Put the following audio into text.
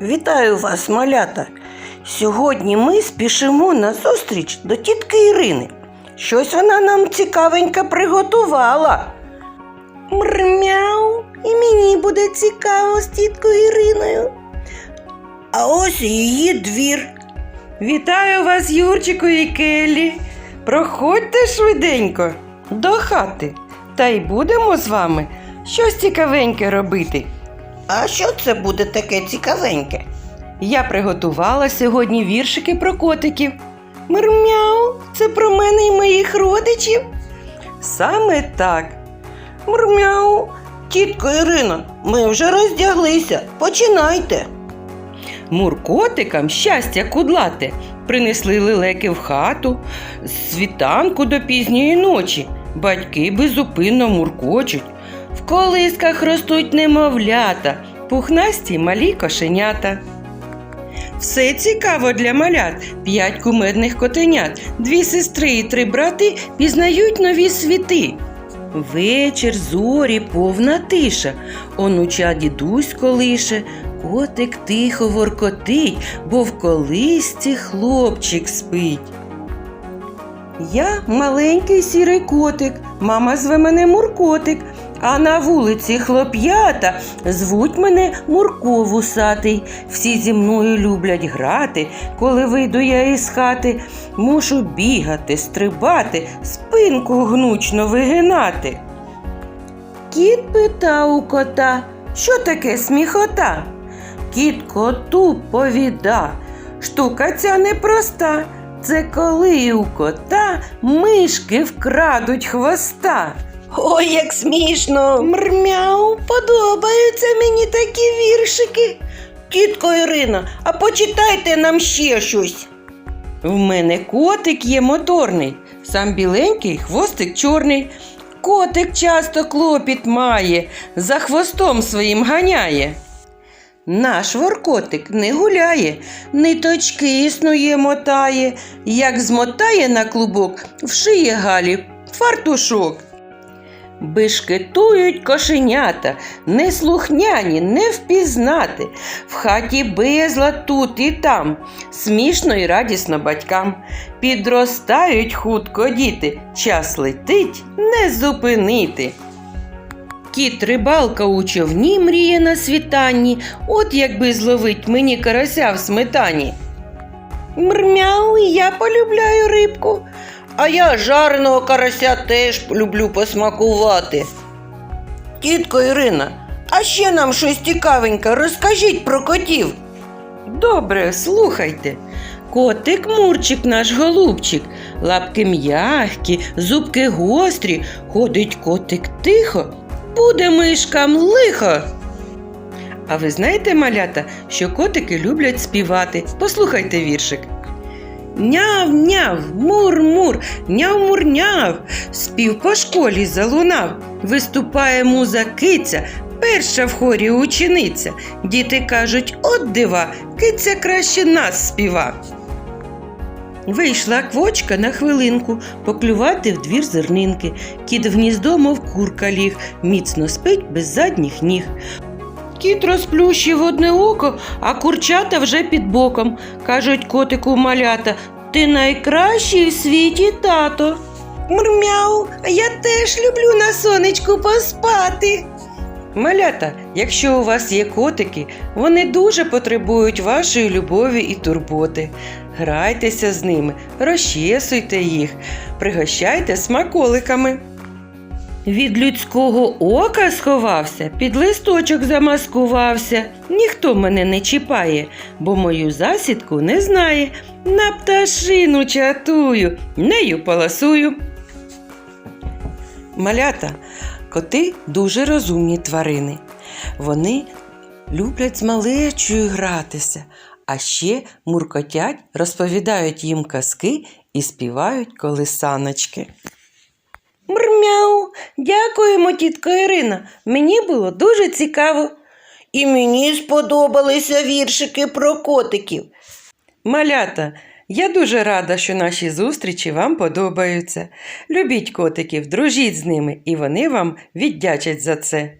Вітаю вас, малята! Сьогодні ми спішимо на зустріч до тітки Ірини. Щось вона нам цікавенько приготувала. Мрмяу, і мені буде цікаво з тіткою Іриною. А ось її двір. Вітаю вас, Юрчику і Келлі. Проходьте швиденько до хати. Та й будемо з вами щось цікавеньке робити. А що це буде таке цікавеньке? Я приготувала сьогодні віршики про котиків. Мурмяу, це про мене і моїх родичів. Саме так. Мурмяу, тітко Ірина, ми вже роздяглися. Починайте. Муркотикам щастя кудлате принесли лелеки в хату світанку до пізньої ночі. Батьки безупинно муркочуть. В колисках ростуть немовлята, пухнасті малі кошенята. Все цікаво для малят. П'ять кумедних котенят, дві сестри і три брати пізнають нові світи. Вечір, зорі, повна тиша. Онуча дідусь колише, котик тихо воркотить, бо в колисці хлопчик спить. Я маленький сірий котик, мама зве мене Муркотик, а на вулиці хлоп'ята звуть мене Мурко вусатий. Всі зі мною люблять грати, коли вийду я із хати. Мушу бігати, стрибати, спинку гнучно вигинати. Кіт питав у кота, що таке сміхота? Кіт коту повіда, штука ця непроста. Це коли у кота мишки вкрадуть хвоста. Ой, як смішно! Мрмяу, подобаються мені такі віршики. Тітко Ірина, а почитайте нам ще щось. В мене котик є моторний, сам біленький, хвостик чорний. Котик часто клопіт має, за хвостом своїм ганяє. Наш воркотик не гуляє, ниточки існує мотає, як змотає на клубок, вшиє галі фартушок. Бишкетують кошенята, неслухняні, не впізнати. В хаті безлад тут і там, смішно і радісно батькам. Підростають хутко діти, час летить не зупинити. Кіт рибалка у човні мріє на світанні, от якби зловить мені карася в сметані. Мрмяу, я полюбляю рибку. А я жареного карася теж люблю посмакувати. Тітко Ірина, а ще нам щось цікавеньке розкажіть про котів. Добре, слухайте. Котик Мурчик наш голубчик, лапки м'ягкі, зубки гострі, ходить котик тихо, буде мишкам лихо. А ви знаєте, малята, що котики люблять співати? Послухайте віршик. Няв-няв, мур-мур, няв-мур-няв, спів по школі залунав. Виступає муза киця, перша в хорі учениця. Діти кажуть, от дива, киця краще нас співа. Вийшла квочка на хвилинку поклювати в двір зернинки. Кіт в гніздо, мов курка ліг, міцно спить без задніх ніг. Кіт розплющив одне око, а курчата вже під боком. Кажуть котику малята, ти найкращий в світі тато. Мрмяу, а я теж люблю на сонечку поспати. Малята, якщо у вас є котики, вони дуже потребують вашої любові і турботи. Грайтеся з ними, розчесуйте їх, пригощайте смаколиками. Від людського ока сховався, під листочок замаскувався. Ніхто мене не чіпає, бо мою засідку не знає. На пташину чатую, нею поласую. Малята, коти дуже розумні тварини. Вони люблять з малечою гратися, а ще муркотять, розповідають їм казки і співають колисаночки. Мрмяу, дякуємо, тітко Ірина. Мені було дуже цікаво. І мені сподобалися віршики про котиків. Малята, я дуже рада, що наші зустрічі вам подобаються. Любіть котиків, дружіть з ними, і вони вам віддячать за це.